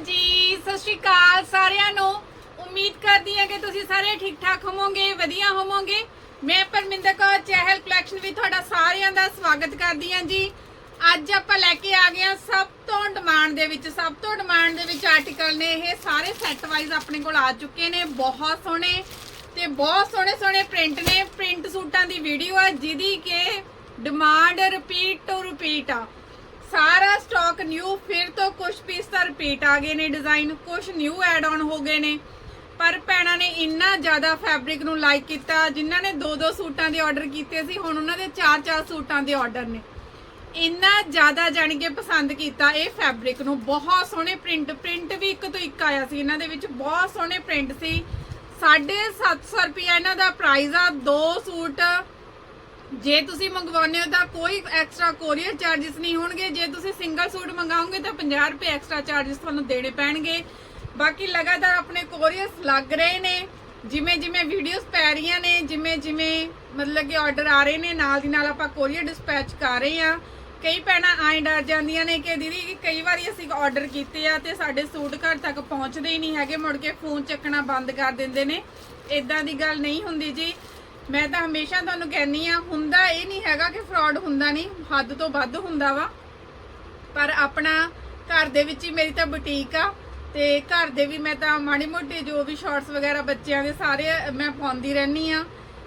ਜੀ, ਸਤਿ ਸ਼੍ਰੀ ਅਕਾਲ ਸਾਰਿਆਂ ਨੂੰ। ਉਮੀਦ ਕਰਦੀ ਹਾਂ ਕਿ ਤੁਸੀਂ ਸਾਰੇ ਠੀਕ ਠਾਕ ਹੋਵੋਗੇ, ਵਧੀਆ ਹੋਵੋਗੇ। ਮੈਂ ਪਰਮਿੰਦਰ ਕੌਰ ਚਹਿਲ ਕਲੈਕਸ਼ਨ ਵੀ ਤੁਹਾਡਾ ਸਾਰਿਆਂ ਦਾ ਸਵਾਗਤ ਕਰਦੀ ਹਾਂ ਜੀ। ਅੱਜ ਆਪਾਂ ਲੈ ਕੇ ਆ ਗਏ ਹਾਂ ਸਭ ਤੋਂ ਡਿਮਾਂਡ ਦੇ ਵਿੱਚ, ਸਭ ਤੋਂ ਡਿਮਾਂਡ ਦੇ ਵਿੱਚ ਆਰਟੀਕਲ ਨੇ ਇਹ। ਸਾਰੇ ਸੈੱਟ ਵਾਈਜ਼ ਆਪਣੇ ਕੋਲ ਆ ਚੁੱਕੇ ਨੇ, ਬਹੁਤ ਸੋਹਣੇ ਤੇ ਬਹੁਤ ਸੋਹਣੇ ਸੋਹਣੇ ਪ੍ਰਿੰਟ ਨੇ। ਪ੍ਰਿੰਟ ਸੂਟਾਂ ਦੀ ਵੀਡੀਓ ਆ ਜਿਹਦੀ ਕਿ ਡਿਮਾਂਡ ਰਿਪੀਟ ਟੂ ਰਿਪੀਟ ਆ। ਸਾਰਾ ਸਟਾਕ ਨਿਊ ਫਿਰ ਤੋਂ ਕੁਝ ਪੀਸ ਤਾਂ ਰਿਪੀਟ ਆ ਗਏ ਨੇ ਡਿਜ਼ਾਈਨ ਕੁਝ ਨਿਊ ਐਡ ਆਨ ਹੋ ਗਏ ਨੇ। ਪਰ ਭੈਣਾਂ ਨੇ ਇੰਨਾ ਜ਼ਿਆਦਾ ਫੈਬਰਿਕ ਨੂੰ ਲਾਈਕ ਕੀਤਾ, ਜਿਨ੍ਹਾਂ ਨੇ ਦੋ ਦੋ ਸੂਟਾਂ ਦੇ ਆਰਡਰ ਕੀਤੇ ਸੀ, ਹੁਣ ਉਹਨਾਂ ਦੇ ਚਾਰ ਚਾਰ ਸੂਟਾਂ ਦੇ ਆਰਡਰ ਨੇ। ਇੰਨਾ ਜ਼ਿਆਦਾ ਜਾਣੀ ਕਿ ਪਸੰਦ ਕੀਤਾ ਇਹ ਫੈਬਰਿਕ ਨੂੰ। ਬਹੁਤ ਸੋਹਣੇ ਪ੍ਰਿੰਟ ਪ੍ਰਿੰਟ ਵੀ ਇੱਕ ਤੋਂ ਇੱਕ ਆਇਆ ਸੀ, ਇਹਨਾਂ ਦੇ ਵਿੱਚ ਬਹੁਤ ਸੋਹਣੇ ਪ੍ਰਿੰਟ ਸੀ। 750 ਰੁਪਏ ਇਹਨਾਂ ਦਾ ਪ੍ਰਾਈਸ ਆ, ਦੋ ਸੂਟ ਜੇ ਤੁਸੀਂ ਮੰਗਵਾਉਂਦੇ ਹੋ ਤਾਂ ਕੋਈ ਐਕਸਟਰਾ ਕੋਰੀਅਰ ਚਾਰजेस ਨਹੀਂ ਹੋਣਗੇ। ਜੇ ਤੁਸੀਂ ਸਿੰਗਲ ਸੂਟ ਮੰਗਾਓਗੇ ਤਾਂ 50 ਰੁਪਏ ਐਕਸਟਰਾ ਚਾਰजेस ਤੁਹਾਨੂੰ ਦੇਣੇ ਪੈਣਗੇ। ਬਾਕੀ ਲਗਾਤਾਰ ਆਪਣੇ ਕੋਰੀਅਰਸ ਲੱਗ ਰਹੇ ਨੇ। ਜਿਵੇਂ ਜਿਵੇਂ ਵੀਡੀਓਜ਼ ਪੈ ਰਹੀਆਂ ਨੇ, ਜਿਵੇਂ ਜਿਵੇਂ ਮਤਲਬ ਕਿ ਆਰਡਰ ਆ ਰਹੇ ਨੇ, ਨਾਲ ਦੀ ਨਾਲ ਆਪਾਂ ਕੋਰੀਅਰ ਡਿਸਪੈਚ ਕਰ ਰਹੇ ਆ ਕਈ ਭੈਣਾਂ ਆਏ ਡਰ ਜਾਂਦੀਆਂ ਨੇ ਕਿ ਦੀਦੀ ਕਈ ਵਾਰੀ ਅਸੀਂ ਆਰਡਰ ਕੀਤੇ ਆ ਤੇ ਸਾਡੇ ਸੂਟ ਘਰ ਤੱਕ ਪਹੁੰਚਦੇ ਹੀ ਨਹੀਂ ਹੈਗੇ, ਮੁੜ ਕੇ ਫੋਨ ਚੱਕਣਾ ਬੰਦ ਕਰ ਦਿੰਦੇ ਨੇ। ਇਦਾਂ ਦੀ ਗੱਲ ਨਹੀਂ ਹੁੰਦੀ ਜੀ। ਮੈਂ ਤਾਂ ਹਮੇਸ਼ਾ ਤੁਹਾਨੂੰ ਕਹਿੰਨੀ ਆ ਹੁੰਦਾ ਇਹ ਨਹੀਂ ਹੈਗਾ ਕਿ ਫਰਾਡ ਹੁੰਦਾ ਨਹੀਂ, ਹੱਦ ਤੋਂ ਵੱਧ ਹੁੰਦਾ ਵਾ। ਪਰ ਆਪਣਾ ਘਰ ਦੇ ਵਿੱਚ ਹੀ ਮੇਰੀ ਤਾਂ ਬੁਟੀਕ ਆ, ਤੇ ਘਰ ਦੇ ਵੀ ਮੈਂ ਤਾਂ ਮਾੜੀ ਮੋਟੀ ਜੋ ਵੀ ਸ਼ਾਰਟਸ ਵਗੈਰਾ ਬੱਚਿਆਂ ਦੇ ਸਾਰੇ ਮੈਂ ਪਾਉਂਦੀ ਰਹਿਣੀ ਆ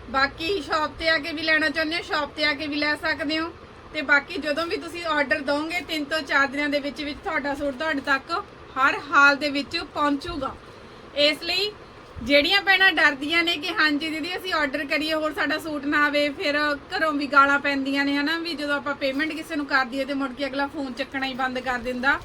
ਬਾਕੀ ਸ਼ਾਪ ਤੇ ਆ ਕੇ ਵੀ ਲੈਣਾ ਚਾਹੁੰਦੇ ਹੋ ਸ਼ਾਪ ਤੇ ਆ ਕੇ ਵੀ ਲੈ ਸਕਦੇ ਹੋ। ਤੇ ਬਾਕੀ ਜਦੋਂ ਵੀ ਤੁਸੀਂ ਆਰਡਰ ਦੋਗੇ 3 ਤੋਂ 4 ਦਿਨਾਂ ਦੇ ਵਿੱਚ ਵਿੱਚ ਤੁਹਾਡਾ ਸੂਟ ਤੁਹਾਡੇ ਤੱਕ ਹਰ ਹਾਲ ਦੇ ਵਿੱਚ ਪਹੁੰਚੂਗਾ। ਇਸ ਲਈ ਜਿਹੜੀਆਂ ਭੈਣਾਂ ਡਰਦੀਆਂ ਨੇ ਕਿ ਹਾਂਜੀ ਦੀਦੀ, ਅਸੀਂ ਆਰਡਰ ਕਰੀਏ, ਹੋਰ ਸਾਡਾ ਸੂਟ ਨਾ ਆਵੇ, ਫਿਰ ਘਰੋਂ ਵੀ ਗਾਲਾਂ ਪੈਂਦੀਆਂ ਨੇ, ਹਨਾ, ਵੀ ਜਦੋਂ ਆਪਾਂ ਪੇਮੈਂਟ ਕਿਸੇ ਨੂੰ ਕਰ ਦਈਏ ਤੇ ਮੁੜ ਕੇ ਅਗਲਾ ਫੋਨ ਚੱਕਣਾ ਹੀ ਬੰਦ ਕਰ ਦਿੰਦਾ।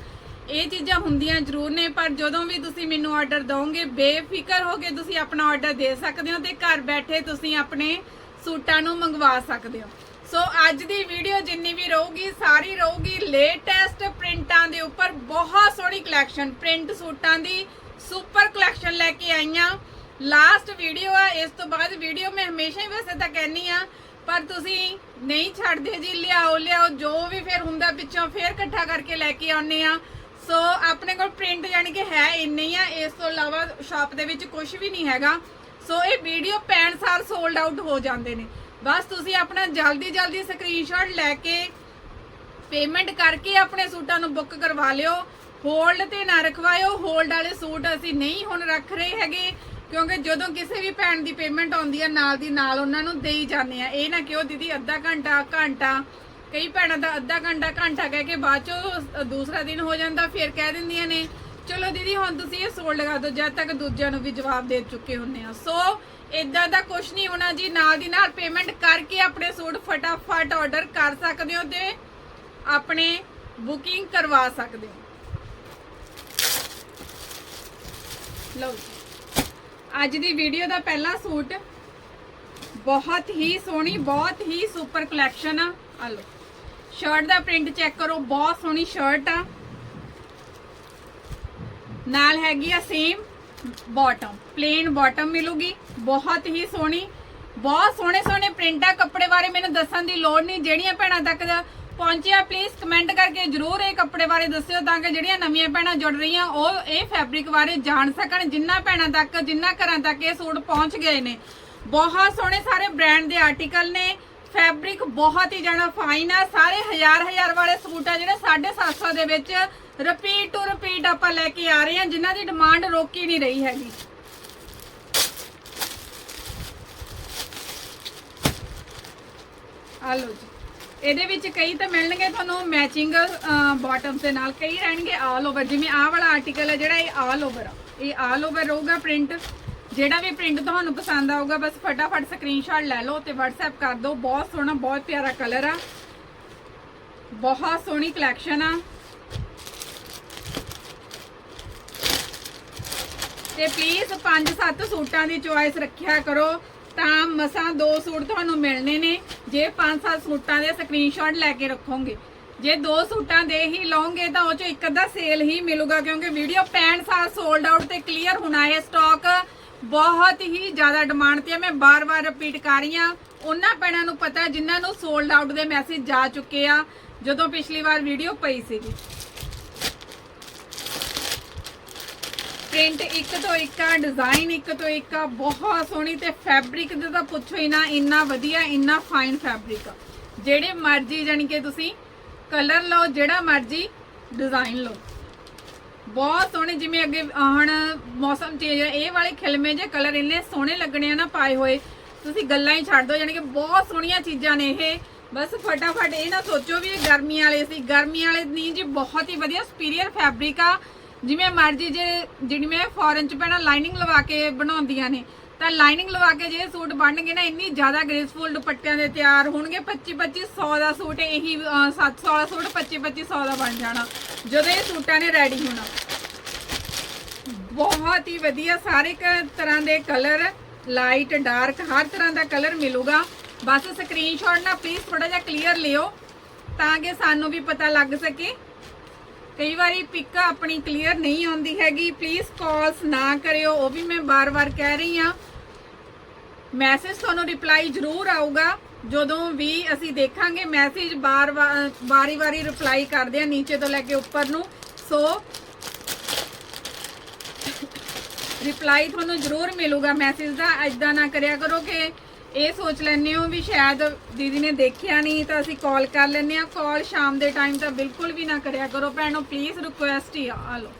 ਇਹ ਚੀਜ਼ਾਂ ਹੁੰਦੀਆਂ ਜ਼ਰੂਰ ਨੇ, ਪਰ ਜਦੋਂ ਵੀ ਤੁਸੀਂ ਮੈਨੂੰ ਆਰਡਰ ਦੋਗੇ ਬੇਫਿਕਰ ਹੋ ਕੇ ਤੁਸੀਂ ਆਪਣਾ ਆਰਡਰ ਦੇ ਸਕਦੇ ਹੋ ਤੇ ਘਰ ਬੈਠੇ ਤੁਸੀਂ ਆਪਣੇ ਸੂਟਾਂ ਨੂੰ ਮੰਗਵਾ ਸਕਦੇ ਹੋ। ਸੋ ਅੱਜ ਦੀ ਵੀਡੀਓ ਜਿੰਨੀ ਵੀ ਰਹੂਗੀ, ਸਾਰੀ ਰਹੂਗੀ ਲੇਟੈਸਟ ਪ੍ਰਿੰਟਾਂ ਦੇ ਉੱਪਰ, ਬਹੁਤ ਸੋਹਣੀ ਕਲੈਕਸ਼ਨ ਪ੍ਰਿੰਟ ਸੂਟਾਂ ਦੀ। ਸੁਪਰ ਕਲੈਕਸ਼ਨ ਲੈ ਕੇ ਆਈਆਂ। ਲਾਸਟ ਵੀਡੀਓ ਆ, ਇਸ ਤੋਂ ਬਾਅਦ ਵੀਡੀਓ ਮੈਂ ਹਮੇਸ਼ਾ ਹੀ ਵੈਸੇ ਤਾਂ ਕਹਿੰਨੀ ਆ, ਪਰ ਤੁਸੀਂ ਨਹੀਂ ਛੱਡਦੇ ਜੀ, ਲਿਆਓ ਲਿਆਓ, ਜੋ ਵੀ ਫਿਰ ਹੁੰਦਾ ਪਿੱਛੋਂ ਫੇਰ ਇਕੱਠਾ ਕਰਕੇ ਲੈ ਕੇ ਆਉਨੇ ਆ। ਸੋ ਆਪਣੇ ਕੋਲ ਪ੍ਰਿੰਟ ਯਾਨੀ ਕਿ ਹੈ ਇੰਨੇ ਹੀ ਆ, ਇਸ ਤੋਂ ਇਲਾਵਾ ਸ਼ਾਪ ਦੇ ਵਿੱਚ ਕੁਝ ਵੀ ਨਹੀਂ ਹੈਗਾ। ਸੋ ਇਹ ਵੀਡੀਓ ਪੈਣ ਸਾਰ ਸੋਲਡ ਆਊਟ ਹੋ ਜਾਂਦੇ ਨੇ। ਬਸ ਤੁਸੀਂ ਆਪਣਾ ਜਲਦੀ ਜਲਦੀ ਸਕਰੀਨਸ਼ਾਟ ਲੈ ਕੇ ਪੇਮੈਂਟ ਕਰਕੇ ਆਪਣੇ ਸੂਟਾਂ ਨੂੰ ਬੁੱਕ ਕਰਵਾ ਲਿਓ। ਹੋਲਡ ਤੇ ਨਾ ਰਖਵਾਇਓ। ਹੋਲਡ ਵਾਲੇ ਸੂਟ ਅਸੀਂ ਨਹੀਂ ਹੁਣ ਰੱਖ ਰਹੇ ਹੈਗੇ, ਕਿਉਂਕਿ ਜਦੋਂ ਕਿਸੇ ਵੀ ਭੈਣ ਦੀ ਪੇਮੈਂਟ ਆਉਂਦੀ ਹੈ ਨਾਲ ਦੀ ਨਾਲ ਉਹਨਾਂ ਨੂੰ ਦੇਈ ਜਾਂਦੇ ਆ। ਇਹ ਨਾ ਕਿਉਂ ਦੀਦੀ, ਅੱਧਾ ਘੰਟਾ ਘੰਟਾ। ਕਈ ਭੈਣਾਂ ਦਾ ਅੱਧਾ ਘੰਟਾ ਘੰਟਾ ਕਹਿ ਕੇ ਬਾਅਦ ਚੋਂ ਦੂਸਰਾ ਦਿਨ ਹੋ ਜਾਂਦਾ, ਫਿਰ ਕਹਿ ਦਿੰਦੀਆਂ ਨੇ, ਚਲੋ ਦੀਦੀ, ਹੁਣ ਤੁਸੀਂ ਇਹ ਸੋਲਡ ਲਗਾ ਦਿਓ, ਜਦ ਤੱਕ ਦੂਜਿਆਂ ਨੂੰ ਵੀ ਜਵਾਬ ਦੇ ਚੁੱਕੇ ਹੁੰਨੇ ਆ। ਸੋ ਇਦਾਂ ਦਾ ਕੁਝ ਨਹੀਂ ਹੋਣਾ ਜੀ। ਨਾਲ ਦੀ ਨਾਲ ਪੇਮੈਂਟ ਕਰਕੇ ਆਪਣੇ ਸੂਟ ਫਟਾਫਟ ਆਰਡਰ ਕਰ ਸਕਦੇ ਹੋ ਤੇ ਆਪਣੇ ਬੁਕਿੰਗ ਕਰਵਾ ਸਕਦੇ ਹੋ। ਲਓ ਅੱਜ ਦੀ ਵੀਡੀਓ ਦਾ ਪਹਿਲਾ ਸੂਟ ਬਹੁਤ ਹੀ ਸੋਹਣੀ, ਬਹੁਤ ਹੀ ਸੁਪਰ ਕਲੈਕਸ਼ਨ ਆ। ਆ ਲਓ। ਸ਼ਰਟ ਦਾ ਪ੍ਰਿੰਟ ਚੈੱਕ ਕਰੋ, ਬਹੁਤ ਸੋਹਣੀ ਸ਼ਰਟ ਆ। ਨਾਲ ਹੈਗੀ ਆ ਸੇਮ ਬਾਟਮ ਪਲੇਨ ਬਾਟਮ ਮਿਲੂਗੀ। ਬਹੁਤ ਹੀ ਸੋਹਣੀ, ਬਹੁਤ ਸੋਹਣੇ ਸੋਹਣੇ ਪ੍ਰਿੰਟ ਆ। ਕੱਪੜੇ ਬਾਰੇ ਮੈਨੂੰ ਦੱਸਣ ਦੀ ਲੋੜ ਨਹੀਂ। ਜਿਹੜੀਆਂ ਭੈਣਾਂ ਤੱਕ ਦਾ ਪਹੁੰਚਿਆ ਪਲੀਜ਼ ਕਮੈਂਟ ਕਰਕੇ ਜਰੂਰ ਇਹ ਕੱਪੜੇ ਬਾਰੇ ਦੱਸਿਓ ਤਾਂ ਕਿ ਜਿਹੜੀਆਂ ਨਵੀਆਂ ਭੈਣਾਂ ਜੁੜ ਰਹੀਆਂ, ਉਹ ਇਹ ਫੈਬਰਿਕ ਬਾਰੇ ਜਾਣ ਸਕਣ, ਜਿੰਨਾ ਭੈਣਾਂ ਤੱਕ, ਜਿੰਨਾ ਘਰਾਂ ਤੱਕ ਇਹ ਸੂਟ ਪਹੁੰਚ ਗਏ ਨੇ। ਬਹੁਤ ਸੋਹਣੇ ਸਾਰੇ ਬ੍ਰਾਂਡ ਦੇ ਆਰਟੀਕਲ ਨੇ। ਫੈਬਰਿਕ ਬਹੁਤ ਹੀ ਜ਼ਿਆਦਾ ਫਾਈਨ ਆ। ਸਾਰੇ ਹਜ਼ਾਰ ਹਜ਼ਾਰ ਵਾਲੇ ਸੂਟ ਆ ਜਿਹੜੇ 750 ਦੇ ਵਿੱਚ ਰਿਪੀਟ ਟੂ ਰਿਪੀਟ ਆਪਾਂ ਲੈ ਕੇ ਆ ਰਹੇ ਹਾਂ, ਜਿਨ੍ਹਾਂ ਦੀ ਡਿਮਾਂਡ ਰੋਕੀ ਨਹੀਂ ਰਹੀ ਹੈਗੀ। ਆ ਲਓ ਜੀ। ਇਹਦੇ ਵਿੱਚ ਕਈ ਤਾਂ ਮਿਲਣਗੇ, ਤੁਹਾਨੂੰ ਮੈਚਿੰਗ ਬਾਟਮਸ ਦੇ ਨਾਲ ਕਈ ਰਹਿਣਗੇ ਆਲ ਓਵਰ ਜਿਵੇਂ ਆਹ ਵਾਲਾ ਆਰਟੀਕਲ ਹੈ ਜਿਹੜਾ ਇਹ ਆਲ ਓਵਰ ਆ। ਇਹ ਆਲ ਓਵਰ ਰਹੂਗਾ ਪ੍ਰਿੰਟ ਜਿਹੜਾ ਵੀ ਪ੍ਰਿੰਟ ਤੁਹਾਨੂੰ ਪਸੰਦ ਆਊਗਾ, ਬਸ ਫਟਾਫਟ ਸਕਰੀਨਸ਼ਾਟ ਲੈ ਲਓ ਤੇ WhatsApp ਕਰ ਦਿਓ। ਬਹੁਤ ਸੋਹਣਾ, ਬਹੁਤ ਪਿਆਰਾ ਕਲਰ ਆ। ਬਹੁਤ ਸੋਹਣੀ ਕਲੈਕਸ਼ਨ ਆ। ਤੇ ਪਲੀਜ਼ 5-7 ਸੂਟਾਂ ਦੀ ਚੁਆਇਸ ਰੱਖਿਆ ਕਰੋ। ਤਾਂ ਮਸਾਂ ਦੋ ਸੂਟ ਤੁਹਾਨੂੰ ਮਿਲਣੇ ਨੇ। ਜੇ 5-7 ਸੂਟਾਂ ਦੇ ਸਕਰੀਨਸ਼ਾਟ ਲੈ ਕੇ ਰੱਖੋਗੇ। ਜੇ ਦੋ ਸੂਟਾਂ ਦੇ ਹੀ ਲਓਗੇ ਤਾਂ ਉਹ 'ਚੋਂ ਇੱਕ ਅੱਧਾ ਸੇਲ ਹੀ ਮਿਲੂਗਾ ਕਿਉਂਕਿ ਵੀਡੀਓ ਪੈਣ ਸਾਰ ਸੋਲਡ ਆਊਟ ਤੇ ਕਲੀਅਰ ਹੋਣਾ ਹੈ ਸਟਾਕ ਬਹੁਤ ਹੀ ਜ਼ਿਆਦਾ ਡਿਮਾਂਡ ਤੇ ਹੈ ਮੈਂ ਬਾਰ-ਬਾਰ ਰਿਪੀਟ ਕਰ ਰਹੀ ਹਾਂ। ਉਹਨਾਂ ਪੈਣਾਂ ਨੂੰ ਪਤਾ ਹੈ ਜਿਨ੍ਹਾਂ ਨੂੰ ਸੋਲਡ ਆਊਟ ਦੇ ਮੈਸੇਜ ਜਾ ਚੁੱਕੇ ਆ। ਜਦੋਂ ਪਿਛਲੀ ਵਾਰ ਵੀਡੀਓ ਪਈ ਸੀਗੀ। ਪ੍ਰਿੰਟ ਇੱਕ ਤੋਂ ਇੱਕ ਆ ਡਿਜ਼ਾਈਨ ਇੱਕ ਤੋਂ ਇੱਕ ਆ ਬਹੁਤ ਸੋਹਣੀ ਤੇ ਫੈਬਰਿਕ ਦਾ ਤਾਂ ਪੁੱਛੋ ਹੀ ਨਾ, ਇੰਨਾ ਵਧੀਆ, ਇੰਨਾ ਫਾਈਨ ਫੈਬਰਿਕ ਆ। ਜਿਹੜੇ ਮਰਜ਼ੀ ਜਾਨੀ ਕਿ ਤੁਸੀਂ ਕਲਰ ਲਓ, ਜਿਹੜਾ ਮਰਜ਼ੀ ਡਿਜ਼ਾਈਨ ਲਓ। ਬਹੁਤ ਸੋਹਣੇ ਜਿਵੇਂ ਅੱਗੇ ਹੁਣ ਮੌਸਮ ਚੇਂਜ ਹੈ ਇਹ ਵਾਲੇ ਖਿਲਮੇ ਜੇ ਕਲਰ ਇੰਨੇ ਸੋਹਣੇ ਲੱਗਣੇ ਆ ਨਾ ਪਾਏ ਹੋਏ, ਤੁਸੀਂ ਗੱਲਾਂ ਹੀ ਛੱਡ ਦਿਓ ਯਾਨੀ ਕਿ ਬਹੁਤ ਸੋਹਣੀਆਂ ਚੀਜ਼ਾਂ ਨੇ ਇਹ। ਬਸ ਫਟਾਫਟ ਇਹ ਨਾ ਸੋਚੋ ਵੀ ਇਹ ਗਰਮੀ ਵਾਲੇ ਸੀ। ਗਰਮੀ ਵਾਲੇ ਨਹੀਂ ਜੀ, ਬਹੁਤ ਹੀ ਵਧੀਆ ਸੁਪੀਰੀਅਰ ਫੈਬਰਿਕ ਆ। ਜਿਵੇਂ ਮਰਜ਼ੀ ਜੇ ਜਿਹੜੀ ਮੈਂ ਫੋਰਨ ਚ ਪੈਣਾ ਲਾਈਨਿੰਗ ਲਵਾ ਕੇ ਬਣਾਉਂਦੀਆਂ ਨੇ ਤਾਂ ਲਾਈਨਿੰਗ ਲਵਾ ਕੇ ਜੇ ਸੂਟ ਬਣਨਗੇ ਨਾ ਇੰਨੀ ਜ਼ਿਆਦਾ ਗ੍ਰੇਸਫੁਲ ਦੁਪੱਟਿਆਂ ਦੇ ਤਿਆਰ ਹੋਣਗੇ 25 2500 ਦਾ ਸੂਟ ਇਹੀ ਅਹ, 700 ਵਾਲਾ ਸੂਟ 25 2500 ਦਾ ਬਣ ਜਾਣਾ ਜਦੋਂ ਇਹ ਸੂਟਾਂ ਨੇ ਰੈਡੀ ਹੋਣਾ। ਬਹੁਤ ਹੀ ਵਧੀਆ ਸਾਰੇ ਕ- ਤਰ੍ਹਾਂ ਦੇ ਕਲਰ ਲਾਈਟ ਡਾਰਕ ਹਰ ਤਰ੍ਹਾਂ ਦਾ ਕਲਰ ਮਿਲੂਗਾ। ਬਸ ਸਕਰੀਨਸ਼ਾਟ ਨਾ ਪਲੀਜ਼ ਥੋੜਾ ਜਿਹਾ ਕਲੀਅਰ ਲਿਓ ਤਾਂ ਕਿ ਸਾਨੂੰ ਵੀ ਪਤਾ ਲੱਗ ਸਕੇ। ਕਈ ਵਾਰੀ ਪਿਕ ਆਪਣੀ ਕਲੀਅਰ ਨਹੀਂ ਆਉਂਦੀ ਹੈਗੀ। ਪਲੀਜ਼ ਕਾਲਸ ਨਾ ਕਰਿਓ, ਉਹ ਵੀ ਮੈਂ ਬਾਰ-ਬਾਰ ਕਹਿ ਰਹੀ ਹਾਂ। ਮੈਸੇਜ ਤੁਹਾਨੂੰ ਰਿਪਲਾਈ ਜ਼ਰੂਰ ਆਊਗਾ। ਜਦੋਂ ਵੀ ਅਸੀਂ ਦੇਖਾਂਗੇ ਮੈਸੇਜ ਬਾਰ ਵਾਰੀ-ਵਾਰੀ ਰਿਪਲਾਈ ਕਰਦੇ ਆ ਨੀਚੇ ਤੋਂ ਲੈ ਕੇ ਉੱਪਰ ਨੂੰ। ਸੋ ਰਿਪਲਾਈ ਤੁਹਾਨੂੰ ਜ਼ਰੂਰ ਮਿਲੂਗਾ। ਮੈਸੇਜ ਦਾ ਐਦਾਂ ਨਾ ਕਰਿਆ ਕਰੋ ਕਿ ਇਹ ਸੋਚ ਲੈਂਦੇ ਹੋ ਵੀ ਸ਼ਾਇਦ ਦੀਦੀ ਨੇ ਦੇਖਿਆ ਨਹੀਂ ਤਾਂ ਅਸੀਂ ਕਾਲ ਕਰ ਲੈਂਦੇ ਆ ਕਾਲ ਸ਼ਾਮ ਦੇ ਟਾਈਮ ਤਾਂ ਬਿਲਕੁਲ ਵੀ ਨਾ ਕਰਿਆ ਕਰੋ। ਭੈਣੋ ਪਲੀਜ਼ ਰਿਕੁਐਸਟ ਹੀ ਆ ਆਹ ਲਓ।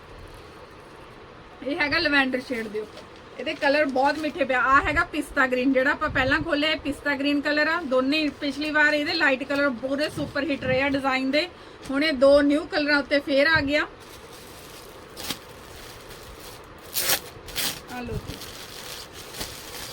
ਇਹ ਹੈਗਾ ਲਵੈਂਡਰ ਸ਼ੇਡ ਦੇ ਉੱਪਰ। ਇਹਦੇ ਕਲਰ ਬਹੁਤ ਮਿੱਠੇ ਪਿਆ। ਆ ਹੈਗਾ ਪਿਸਤਾ ਗ੍ਰੀਨ ਜਿਹੜਾ ਆਪਾਂ ਪਹਿਲਾਂ ਖੋਲਿਆ ਪਿਸਤਾ ਗ੍ਰੀਨ ਕਲਰ ਆ। ਦੋਨੇ ਪਿਛਲੀ ਵਾਰ ਇਹਦੇ ਲਾਈਟ ਕਲਰ ਪੂਰੇ ਸੁਪਰ ਹਿੱਟ ਰਹੇ ਆ ਡਿਜ਼ਾਈਨ ਦੇ। ਹੁਣ ਇਹ ਦੋ ਨਿਊ ਕਲਰਾਂ ਉੱਤੇ ਫੇਰ ਆ ਗਿਆ। ਆ ਲਓ ਜੀ।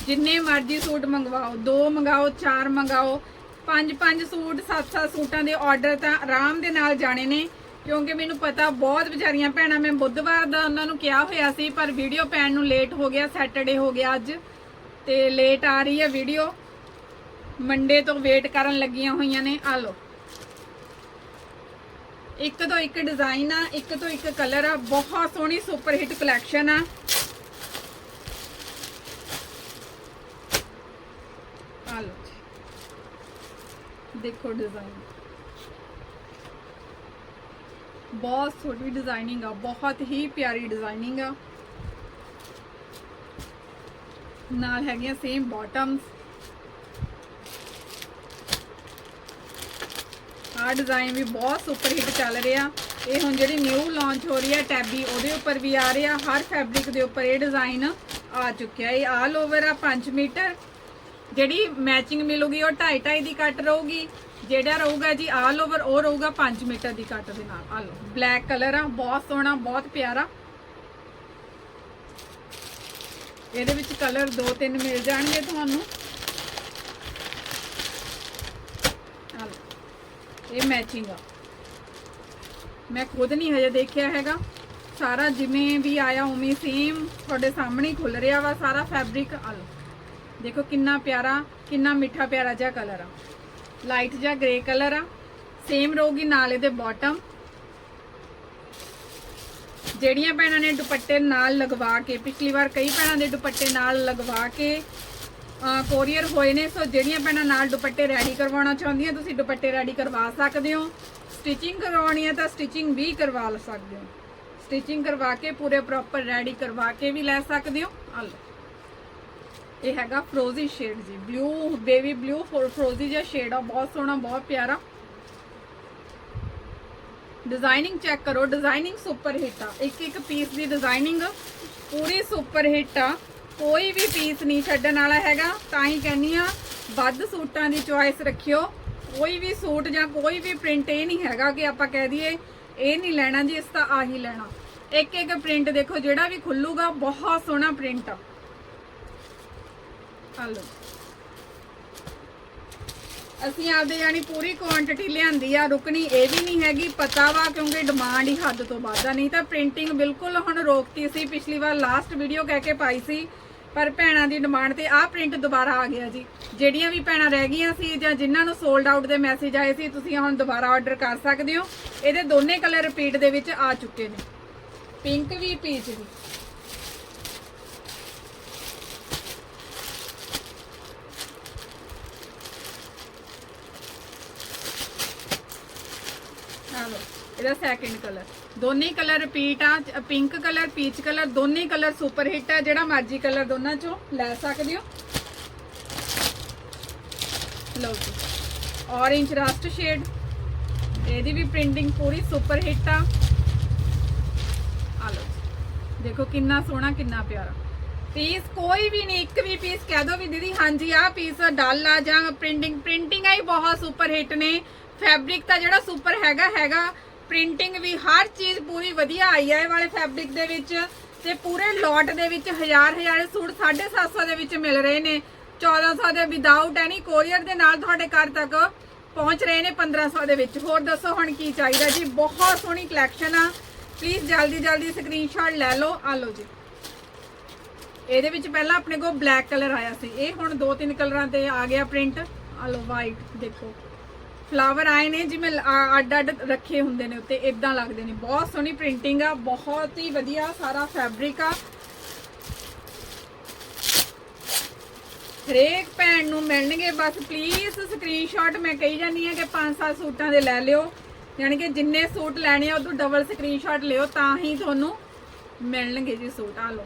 ਜਿੰਨੇ ਮਰਜ਼ੀ ਸੂਟ ਮੰਗਵਾਓ, ਦੋ ਮੰਗਾਓ, ਚਾਰ ਮੰਗਾਓ, ਪੰਜ ਪੰਜ ਸੂਟ, ਸੱਤ ਸੱਤ ਸੂਟਾਂ ਦੇ ਆਰਡਰ ਤਾਂ ਆਰਾਮ ਦੇ ਨਾਲ ਜਾਣੇ ਨੇ। ਕਿਉਂਕਿ ਮੈਨੂੰ ਪਤਾ ਬਹੁਤ ਵਿਚਾਰੀਆਂ ਭੈਣਾਂ, ਮੈਂ ਬੁੱਧਵਾਰ ਦਾ ਉਹਨਾਂ ਨੂੰ ਕਿਹਾ ਹੋਇਆ ਸੀ, ਪਰ ਵੀਡੀਓ ਪੈਣ ਨੂੰ ਲੇਟ ਹੋ ਗਿਆ ਸੈਟਰਡੇ ਹੋ ਗਿਆ ਅੱਜ, ਤੇ ਲੇਟ ਆ ਰਹੀ ਹੈ ਵੀਡੀਓ ਮੰਡੇ ਤੋਂ ਵੇਟ ਕਰਨ ਲੱਗੀਆਂ ਹੋਈਆਂ ਨੇ, ਆ ਲਓ। ਇੱਕ ਤੋਂ ਇੱਕ ਡਿਜ਼ਾਈਨ ਆ, ਇੱਕ ਤੋਂ ਇੱਕ ਕਲਰ ਆ, ਬਹੁਤ ਸੋਹਣੀ ਸੁਪਰ ਹਿੱਟ ਕਲੈਕਸ਼ਨ ਆ ਲਓ ਜੀ। ਦੇਖੋ ਡਿਜ਼ਾਈਨ ਬਹੁਤ ਸੋਹਣੀ ਡਿਜ਼ਾਈਨਿੰਗ ਆ, ਬਹੁਤ ਹੀ ਪਿਆਰੀ ਡਿਜ਼ਾਈਨਿੰਗ ਆ। ਨਾਲ ਹੈਗੀਆਂ ਸੇਮ ਬਾਟਮਸ ਆ ਡਿਜ਼ਾਈਨ ਵੀ ਬਹੁਤ ਸੁਪਰ ਹਿੱਟ ਚੱਲ ਰਿਹਾ। ਇਹ ਹੁਣ ਜਿਹੜੀ ਨਿਊ ਲਾਂਚ ਹੋ ਰਹੀ ਹੈ ਟੈਬੀ ਉਹਦੇ ਉੱਪਰ ਵੀ ਆ ਰਿਹਾ। ਹਰ ਫੈਬਰਿਕ ਦੇ ਉੱਪਰ ਇਹ ਡਿਜ਼ਾਈਨ ਆ ਚੁੱਕਿਆ। ਇਹ ਆਲ ਓਵਰ ਆ 5 ਮੀਟਰ। ਜਿਹੜੀ ਮੈਚਿੰਗ ਮਿਲੂਗੀ ਉਹ 2.5 2.5 ਦੀ ਕੱਟ ਰਹੂਗੀ। ਜਿਹੜਾ ਰਹੂਗਾ ਜੀ ਆਲ ਓਵਰ ਉਹ ਰਹੂਗਾ 5 ਮੀਟਰ ਦੀ ਕੱਟ ਦੇ ਨਾਲ। ਆ ਲਓ ਬਲੈਕ ਕਲਰ ਆ, ਬਹੁਤ ਸੋਹਣਾ, ਬਹੁਤ ਪਿਆਰਾ। ਇਹਦੇ ਵਿੱਚ ਕਲਰ ਦੋ ਤਿੰਨ ਮਿਲ ਜਾਣਗੇ ਤੁਹਾਨੂੰ। ਆ ਲਓ, ਇਹ ਮੈਚਿੰਗ ਆ। ਮੈਂ ਖੁਦ ਨਹੀਂ ਹਜੇ ਦੇਖਿਆ ਹੈਗਾ। ਸਾਰਾ ਜਿਵੇਂ ਵੀ ਆਇਆ, ਉਵੇਂ ਸੇਮ ਤੁਹਾਡੇ ਸਾਹਮਣੇ ਹੀ ਖੁੱਲ ਰਿਹਾ ਵਾ ਸਾਰਾ ਫੈਬਰਿਕ ਆ ਲਓ। ਦੇਖੋ ਕਿੰਨਾ ਪਿਆਰਾ, ਕਿੰਨਾ ਮਿੱਠਾ ਪਿਆਰਾ ਜਿਹਾ ਕਲਰ ਆ। ਲਾਈਟ ਜਿਹਾ ਗ੍ਰੇ ਕਲਰ ਆ। ਸੇਮ ਰਹੂਗੀ ਨਾਲ ਇਹਦੇ ਬਾਟਮ ਜਿਹੜੀਆਂ ਭੈਣਾਂ ਨੇ ਦੁਪੱਟੇ ਨਾਲ ਲਗਵਾ ਕੇ, ਪਿਛਲੀ ਵਾਰ ਕਈ ਭੈਣਾਂ ਦੇ ਦੁਪੱਟੇ ਨਾਲ ਲਗਵਾ ਕੇ ਕੋਰੀਅਰ ਹੋਏ ਨੇ, ਸੋ ਜਿਹੜੀਆਂ ਭੈਣਾਂ ਨਾਲ ਦੁਪੱਟੇ ਰੈਡੀ ਕਰਵਾਉਣਾ ਚਾਹੁੰਦੀਆਂ, ਤੁਸੀਂ ਦੁਪੱਟੇ ਰੈਡੀ ਕਰਵਾ ਸਕਦੇ ਹੋ। ਸਟਿਚਿੰਗ ਕਰਵਾਉਣੀ ਹੈ ਤਾਂ ਸਟਿਚਿੰਗ ਵੀ ਕਰਵਾ ਲ ਸਕਦੇ ਹੋ। ਸਟਿਚਿੰਗ ਕਰਵਾ ਕੇ ਪੂਰੇ ਪ੍ਰੋਪਰ ਰੈਡੀ ਕਰਵਾ ਕੇ ਵੀ ਲੈ ਸਕਦੇ ਹੋ। ਆ ਲਓ। ਇਹ ਹੈਗਾ ਫਰੋਜ਼ੀ ਸ਼ੇਡ ਜੀ। ਬਲੂ ਬੇਬੀ ਬਲੂ ਫਰੋਜ਼ੀ ਜਿਹਾ ਸ਼ੇਡ ਆ। ਬਹੁਤ ਸੋਹਣਾ, ਬਹੁਤ ਪਿਆਰਾ। ਡਿਜ਼ਾਈਨਿੰਗ ਚੈੱਕ ਕਰੋ। ਡਿਜ਼ਾਈਨਿੰਗ ਸੁਪਰ ਹਿੱਟ ਆ। ਇੱਕ ਇੱਕ ਪੀਸ ਦੀ ਡਿਜ਼ਾਈਨਿੰਗ ਪੂਰੀ ਸੁਪਰ ਹਿੱਟ ਆ। ਕੋਈ ਵੀ ਪੀਸ ਨਹੀਂ ਛੱਡਣ ਵਾਲਾ ਹੈਗਾ। ਤਾਂ ਹੀ ਕਹਿੰਨੀ ਆ, ਵੱਧ ਸੂਟਾਂ ਦੀ ਚੁਆਇਸ ਰੱਖਿਓ। ਕੋਈ ਵੀ ਸੂਟ ਜਾਂ ਕੋਈ ਵੀ ਪ੍ਰਿੰਟ ਇਹ ਨਹੀਂ ਹੈਗਾ ਕਿ ਆਪਾਂ ਕਹਿ ਦਈਏ, ਇਹ ਨਹੀਂ ਲੈਣਾ ਜੀ, ਇਸ ਤਾਂ ਆਹੀ ਲੈਣਾ। ਇੱਕ ਇੱਕ ਪ੍ਰਿੰਟ ਦੇਖੋ, ਜਿਹੜਾ ਵੀ ਖੁੱਲੂਗਾ, ਬਹੁਤ ਸੋਹਣਾ ਪ੍ਰਿੰਟ ਆ। ਆ ਲਓ। ਅਸੀਂ ਆਪਦੇ ਜਾਨੀ ਪੂਰੀ ਕੁਆਂਟੀਟੀ ਲਿਆਂਦੀ ਆ, ਰੁਕਣੀ ਇਹ ਵੀ ਨਹੀਂ ਹੈਗੀ, ਪਤਾ ਵਾ ਕਿਉਂਕਿ ਡਿਮਾਂਡ ਹੀ ਹੱਦ ਤੋਂ ਵੱਧ ਆ ਨਹੀਂ। ਤਾਂ ਪ੍ਰਿੰਟਿੰਗ ਬਿਲਕੁਲ ਹੁਣ ਰੋਕਤੀ ਸੀ, ਪਿਛਲੀ ਵਾਰ ਲਾਸਟ ਵੀਡੀਓ ਕਹਿ ਕੇ ਪਾਈ ਸੀ, ਪਰ ਭੈਣਾਂ ਦੀ ਡਿਮਾਂਡ ਤੇ ਆਹ ਪ੍ਰਿੰਟ ਦੁਬਾਰਾ ਆ ਗਿਆ ਜੀ। ਜਿਹੜੀਆਂ ਵੀ ਭੈਣਾਂ ਰਹਿ ਗਈਆਂ ਸੀ ਜਾਂ ਜਿਨ੍ਹਾਂ ਨੂੰ ਸੋਲਡ ਆਊਟ ਦੇ ਮੈਸੇਜ ਆਏ ਸੀ, ਤੁਸੀਂ ਹੁਣ ਦੁਬਾਰਾ ਆਰਡਰ ਕਰ ਸਕਦੇ ਹੋ। ਇਹਦੇ ਦੋਨੇ ਕਲਰ ਰਿਪੀਟ ਦੇ ਵਿੱਚ ਆ ਚੁੱਕੇ ਨੇ। ਪਿੰਕ ਵੀ ਪੀਚ ਵੀ ਆ ਲਓ ਇਹਦਾ ਸੈਕਿੰਡ ਕਲਰ ਦੋਨੇ ਕਲਰ ਰਿਪੀਟ ਆ ਪਿੰਕ ਕਲਰ ਪੀਚ ਕਲਰ ਦੋਨੇ ਕਲਰ ਸੁਪਰ ਹਿੱਟ ਆ, ਜਿਹੜਾ ਮਰਜ਼ੀ ਕਲਰ ਦੋਨਾਂ ਚੋਂ ਲੈ ਸਕਦੇ ਹੋ। ਲਓ ਜੀ, orange ਰਸਟ ਸ਼ੇਡ ਇਹਦੀ ਵੀ ਪ੍ਰਿੰਟਿੰਗ ਪੂਰੀ ਸੁਪਰ ਹਿੱਟ ਆ। ਆ ਲਓ ਦੇਖੋ ਕਿੰਨਾ ਸੋਹਣਾ, ਕਿੰਨਾ ਪਿਆਰਾ। ਪੀਸ ਕੋਈ ਵੀ ਨਹੀਂ, ਇੱਕ ਵੀ ਪੀਸ ਕਹਿ ਦੋ ਵੀ ਦੀਦੀ, ਹਾਂਜੀ, ਆਹ ਪੀਸ ਡਲ ਆ ਜਾਂ ਪ੍ਰਿੰਟਿੰਗ ਪ੍ਰਿੰਟਿੰਗ ਆਈ ਬਹੁਤ ਸੁਪਰ ਹਿੱਟ ਨੇ। ਫੈਬਰਿਕ ਤਾਂ ਜਿਹੜਾ ਸੁਪਰ ਹੈਗਾ ਹੈਗਾ ਪ੍ਰਿੰਟਿੰਗ ਵੀ ਹਰ ਚੀਜ਼ ਪੂਰੀ ਵਧੀਆ ਆਈ ਹੈ ਇਹ ਵਾਲੇ ਫੈਬਰਿਕ ਦੇ ਵਿੱਚ ਤੇ ਪੂਰੇ ਲੋਟ ਦੇ ਵਿੱਚ ਹਜ਼ਾਰ ਹਜ਼ਾਰ ਸੂਟ 750 ਦੇ ਵਿੱਚ ਮਿਲ ਰਹੇ ਨੇ। 1400 ਦੇ ਵਿਦਆਊਟ ਐਨੀ ਕੋਰੀਅਰ ਦੇ ਨਾਲ ਤੁਹਾਡੇ ਘਰ ਤੱਕ ਪਹੁੰਚ ਰਹੇ ਨੇ 1500 ਦੇ ਵਿੱਚ। ਹੋਰ ਦੱਸੋ ਹੁਣ ਕੀ ਚਾਹੀਦਾ ਜੀ? ਬਹੁਤ ਸੋਹਣੀ ਕਲੈਕਸ਼ਨ ਆ। ਪਲੀਜ਼ ਜਲਦੀ ਜਲਦੀ ਸਕਰੀਨਸ਼ਾਟ ਲੈ ਲਓ। ਆ ਲਓ ਜੀ। ਇਹਦੇ ਵਿੱਚ ਪਹਿਲਾਂ ਆਪਣੇ ਕੋਲ ਬਲੈਕ ਕਲਰ ਆਇਆ ਸੀ। ਇਹ ਹੁਣ ਦੋ ਤਿੰਨ ਕਲਰਾਂ ਤੇ ਆ ਗਿਆ ਪ੍ਰਿੰਟ ਆ ਲਓ ਵਾਈਟ ਦੇਖੋ। ਫਲਾਵਰ ਆਏ ਨੇ, ਜਿਵੇਂ ਲ- ਅੱਡ ਅੱਡ ਰੱਖੇ ਹੁੰਦੇ ਨੇ ਉੱਤੇ ਇਦਾਂ ਲੱਗਦੇ ਨੇ। ਬਹੁਤ ਸੋਹਣੀ ਪ੍ਰਿੰਟਿੰਗ ਆ, ਬਹੁਤ ਹੀ ਵਧੀਆ ਸਾਰਾ ਫੈਬਰਿਕ ਆ। ਹਰੇਕ ਭੈਣ ਨੂੰ ਮਿਲਣਗੇ, ਬਸ ਪਲੀਜ਼ ਸਕਰੀਨਸ਼ਾਟ ਮੈਂ ਕਹੀ ਜਾਂਦੀ ਆ ਕਿ 5-7 ਸੂਟਾਂ ਦੇ ਲੈ ਲਿਓ। ਯਾਨੀ ਕਿ ਜਿੰਨੇ ਸੂਟ ਲੈਣੇ ਆ, ਉਦੋਂ ਡਬਲ ਸਕਰੀਨਸ਼ਾਟ ਲਿਓ, ਤਾਂ ਹੀ ਤੁਹਾਨੂੰ ਮਿਲਣਗੇ ਜੀ ਸੂਟ। ਆ ਲਓ।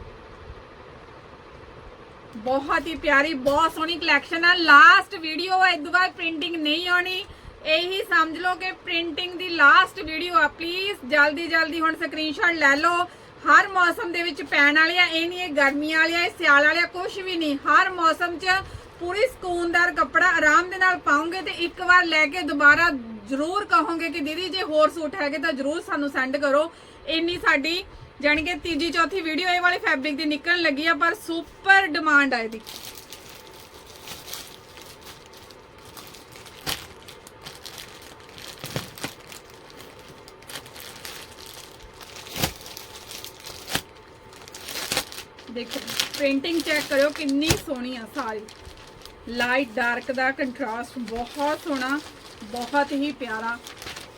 ਬਹੁਤ ਹੀ ਪਿਆਰੀ, ਬਹੁਤ ਸੋਹਣੀ ਕਲੈਕਸ਼ਨ ਆ। ਲਾਸਟ ਵੀਡੀਓ ਹੈ ਇਦੋਂ ਬਾਅਦ ਪ੍ਰਿੰਟਿੰਗ ਨਹੀਂ ਆਉਣੀ। ਇਹੀ ਸਮਝ ਲਓ ਕਿ ਪ੍ਰਿੰਟਿੰਗ ਦੀ ਲਾਸਟ ਵੀਡੀਓ ਆ ਪਲੀਜ਼ ਜਲਦੀ ਜਲਦੀ ਹੁਣ ਸਕਰੀਨਸ਼ਾਟ ਲੈ ਲਓ। ਹਰ ਮੌਸਮ ਦੇ ਵਿੱਚ ਪੈਣ ਵਾਲੀ ਇਹ ਨਹੀਂ ਇਹ ਗਰਮੀਆਂ ਵਾਲੀ ਇਹ ਸਿਆਲ ਵਾਲੀ ਆ ਕੁਝ ਵੀ ਨਹੀਂ। ਹਰ ਮੌਸਮ 'ਚ ਪੂਰੀ ਸਕੂਨਦਾਰ ਕੱਪੜਾ ਆਰਾਮ ਦੇ ਨਾਲ ਪਾਉਂਗੇ ਤੇ ਇੱਕ ਵਾਰ ਲੈ ਕੇ ਦੁਬਾਰਾ ਜ਼ਰੂਰ ਕਹੋਗੇ ਕਿ ਦੀਦੀ, ਜੇ ਹੋਰ ਸੂਟ ਹੈਗੇ ਤਾਂ ਜ਼ਰੂਰ ਸਾਨੂੰ ਸੈਂਡ ਕਰੋ। ਇੰਨੀ ਸਾਡੀ ਜਾਣੀ ਕਿ ਤੀਜੀ, ਚੌਥੀ ਵੀਡੀਓ ਇਹ ਵਾਲੇ ਫੈਬਰਿਕ ਦੀ ਨਿਕਲਣ ਲੱਗੀ ਆ, ਪਰ ਸੁਪਰ ਡਿਮਾਂਡ ਆ ਇਹਦੀ। ਦੇਖੋ ਪ੍ਰਿੰਟਿੰਗ ਚੈੱਕ ਕਰਿਓ ਕਿੰਨੀ ਸੋਹਣੀ ਆ ਸਾਰੀ। ਲਾਈਟ ਡਾਰਕ ਦਾ ਕੰਟਰਾਸਟ ਬਹੁਤ ਸੋਹਣਾ, ਬਹੁਤ ਹੀ ਪਿਆਰਾ।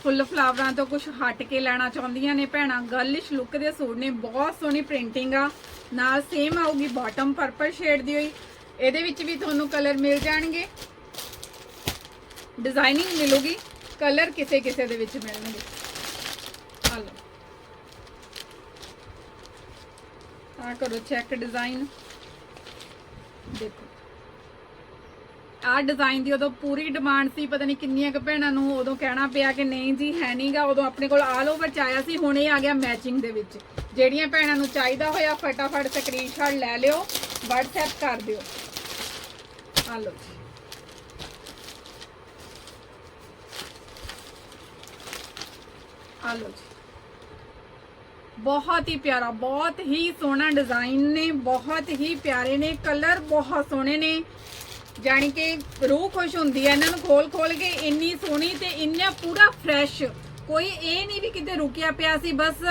ਫੁੱਲ ਫਲਾਵਰਾਂ ਤੋਂ ਕੁਝ ਹਟ ਕੇ ਲੈਣਾ ਚਾਹੁੰਦੀਆਂ ਨੇ ਭੈਣਾਂ। ਗਰਲਿਸ਼ ਲੁੱਕ ਦੇ ਸੂਟ ਨੇ, ਬਹੁਤ ਸੋਹਣੀ ਪ੍ਰਿੰਟਿੰਗ ਆ। ਨਾਲ ਸੇਮ ਆਊਗੀ ਬਾਟਮ ਪਰਪਲ ਸ਼ੇਡ ਦੀ ਹੋਈ। ਇਹਦੇ ਵਿੱਚ ਵੀ ਤੁਹਾਨੂੰ ਕਲਰ ਮਿਲ ਜਾਣਗੇ। ਡਿਜ਼ਾਈਨਿੰਗ ਮਿਲੂਗੀ। ਕਲਰ ਕਿਸੇ ਕਿਸੇ ਦੇ ਵਿੱਚ ਮਿਲਣਗੇ ਆ ਲਓ ਆ ਕਰੋ ਚੈੱਕ ਡਿਜ਼ਾਈਨ ਦੇਖੋ। ਆ ਡਿਜ਼ਾਈਨ ਦੀ ਉਦੋਂ ਪੂਰੀ ਡਿਮਾਂਡ ਸੀ, ਪਤਾ ਨਹੀਂ ਕਿੰਨੀਆਂ ਕੁ ਭੈਣਾਂ ਨੂੰ ਉਦੋਂ ਕਹਿਣਾ ਪਿਆ ਕਿ ਨਹੀਂ ਜੀ, ਹੈ ਨਹੀਂਗਾ ਉਦੋਂ ਆਪਣੇ ਕੋਲ ਆਲ ਓਵਰ ਚ ਆਇਆ ਸੀ, ਹੁਣ ਇਹ ਆ ਗਿਆ ਮੈਚਿੰਗ ਦੇ ਵਿੱਚ। ਜਿਹੜੀਆਂ ਭੈਣਾਂ ਨੂੰ ਚਾਹੀਦਾ ਹੋਇਆ, ਫਟਾਫਟ ਸਕਰੀਨਸ਼ਾਟ ਲੈ ਲਿਓ, WhatsApp ਕਰ ਦਿਓ। ਆ ਲਓ ਜੀ। ਆ ਲਓ ਜੀ। ਬਹੁਤ ਹੀ ਪਿਆਰਾ, ਬਹੁਤ ਹੀ ਸੋਹਣਾ ਡਿਜ਼ਾਈਨ ਨੇ, ਬਹੁਤ ਹੀ ਪਿਆਰੇ ਨੇ ਕਲਰ ਬਹੁਤ ਸੋਹਣੇ ਨੇ। ਜਾਣੀ ਕਿ ਰੂਹ ਖੁਸ਼ ਹੁੰਦੀ ਹੈ, ਇਹਨਾਂ ਨੂੰ ਖੋਲ ਖੋਲ ਕੇ ਇੰਨੀ ਸੋਹਣੀ ਤੇ ਇੰਨਾ ਪੂਰਾ ਫਰੈਸ਼ ਕੋਈ ਇਹ ਨਹੀਂ ਵੀ ਕਿਤੇ ਰੁਕਿਆ ਪਿਆ ਸੀ, ਬਸ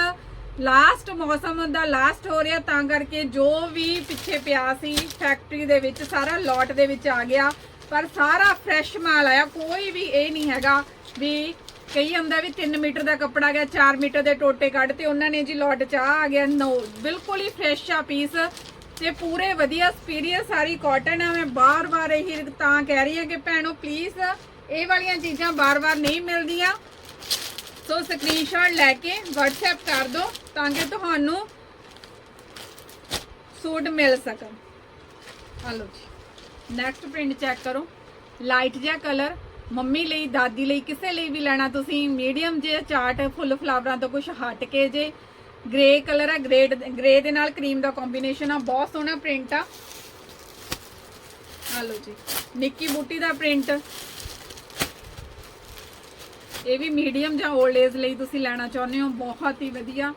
ਲਾਸਟ ਮੌਸਮ ਦਾ ਲਾਸਟ ਹੋ ਰਿਹਾ, ਤਾਂ ਕਰਕੇ ਜੋ ਵੀ ਪਿੱਛੇ ਪਿਆ ਸੀ ਫੈਕਟਰੀ ਦੇ ਵਿੱਚ, ਸਾਰਾ ਲੋਟ ਦੇ ਵਿੱਚ ਆ ਗਿਆ। ਪਰ ਸਾਰਾ ਫਰੈਸ਼ ਮਾਲ ਆਇਆ, ਕੋਈ ਵੀ ਇਹ ਨਹੀਂ ਹੈਗਾ ਵੀ ਕਈ ਹੁੰਦਾ ਵੀ 3 ਮੀਟਰ ਦਾ ਕੱਪੜਾ ਗਿਆ 4 ਮੀਟਰ ਦੇ ਟੋਟੇ ਕੱਢ ਤੇ ਉਹਨਾਂ ਨੇ ਜੀ ਲੋਟ ਚ ਆ ਗਿਆ, ਨੋ, ਬਿਲਕੁਲ ਹੀ ਫਰੈਸ਼ ਆ ਪੀਸ ਤੇ ਪੂਰੇ ਵਧੀਆ ਸਪੀਰੀਅਸ ਸਾਰੀ ਕਾਟਨ ਆ, ਮੈਂ ਬਾਰ-ਬਾਰ ਇਹੀ ਤਾਂ ਕਹਿ ਰਹੀ ਹਾਂ ਕਿ ਭੈਣੋ ਪਲੀਜ਼ ਇਹ ਵਾਲੀਆਂ ਚੀਜ਼ਾਂ ਬਾਰ-ਬਾਰ ਨਹੀਂ ਮਿਲਦੀਆਂ। ਸੋ ਸਕਰੀਨਸ਼ਾਟ ਲੈ ਕੇ WhatsApp ਕਰ ਦਿਓ ਤਾਂ ਕਿ ਤੁਹਾਨੂੰ ਸੂਟ ਮਿਲ ਸਕਣ। ਆ ਲਓ ਜੀ ਨੈਕਸਟ ਪ੍ਰਿੰਟ ਚੈੱਕ ਕਰੋ। ਲਾਈਟ ਜਿਹਾ ਕਲਰ ਮੰਮੀ ਲਈ, ਦਾਦੀ ਲਈ, ਕਿਸੇ ਲਈ ਵੀ ਲੈਣਾ ਤੁਸੀਂ। ਮੀਡੀਅਮ ਜੇ, ਚਾਟ, ਫੁੱਲ ਫਲਾਵਰਾਂ ਤੋਂ ਕੁਝ ਹਟ ਕੇ ਜੇ। ਗ੍ਰੇ ਕਲਰ ਆ ਗ੍ਰੇ ਗ੍ਰੇ ਦੇ ਨਾਲ ਕਰੀਮ ਦਾ ਕੰਬੀਨੇਸ਼ਨ ਆ, ਬਹੁਤ ਸੋਹਣਾ ਪ੍ਰਿੰਟ ਆ। ਆ ਲਓ ਜੀ, ਨਿੱਕੀ ਬੂਟੀ ਦਾ ਪ੍ਰਿੰਟ ਇਹ ਵੀ ਮੀਡੀਅਮ ਜਾਂ 올ਡ ਏਜ ਲਈ ਤੁਸੀਂ ਲੈਣਾ ਚਾਹੁੰਦੇ ਹੋ, ਬਹੁਤ ਹੀ ਵਧੀਆ।